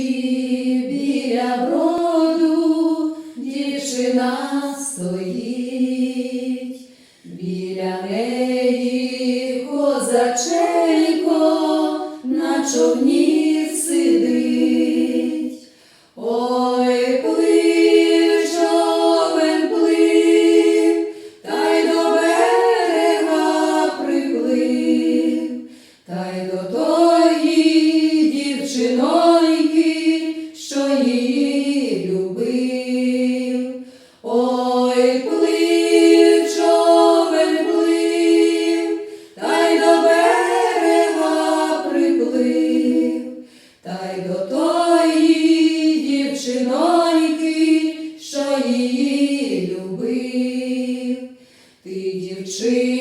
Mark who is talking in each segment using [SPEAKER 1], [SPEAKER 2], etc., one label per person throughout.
[SPEAKER 1] біля броду дівчина стоїть, біля неї козаченько на човні сидить. Ой, плив човен плив, та й до берега приплив, та й до тої її. Ой, плив човен та й до берега приплив, та й до тої дівчиноньки, що її любив. Ти, дівчино,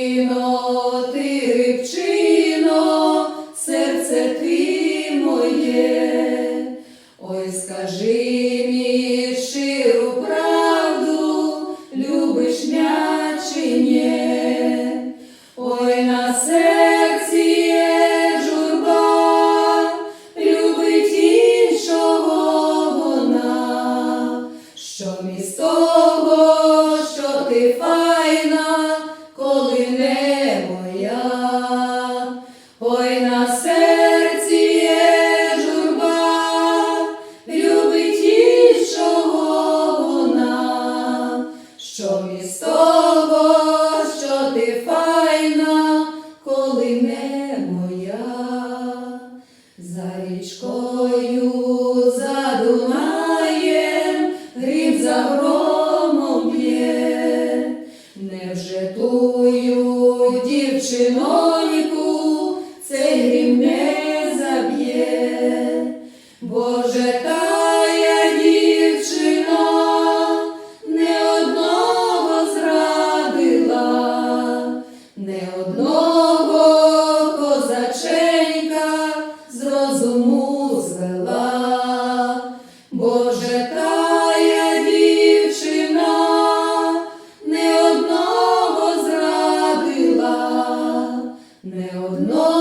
[SPEAKER 1] скажи мені того, що ти файна, коли не моя, за річкою, за Дунаєм, грім за громом б'є, невже тую дівчиноньку цей грім не заб'є, Боже, тая не одного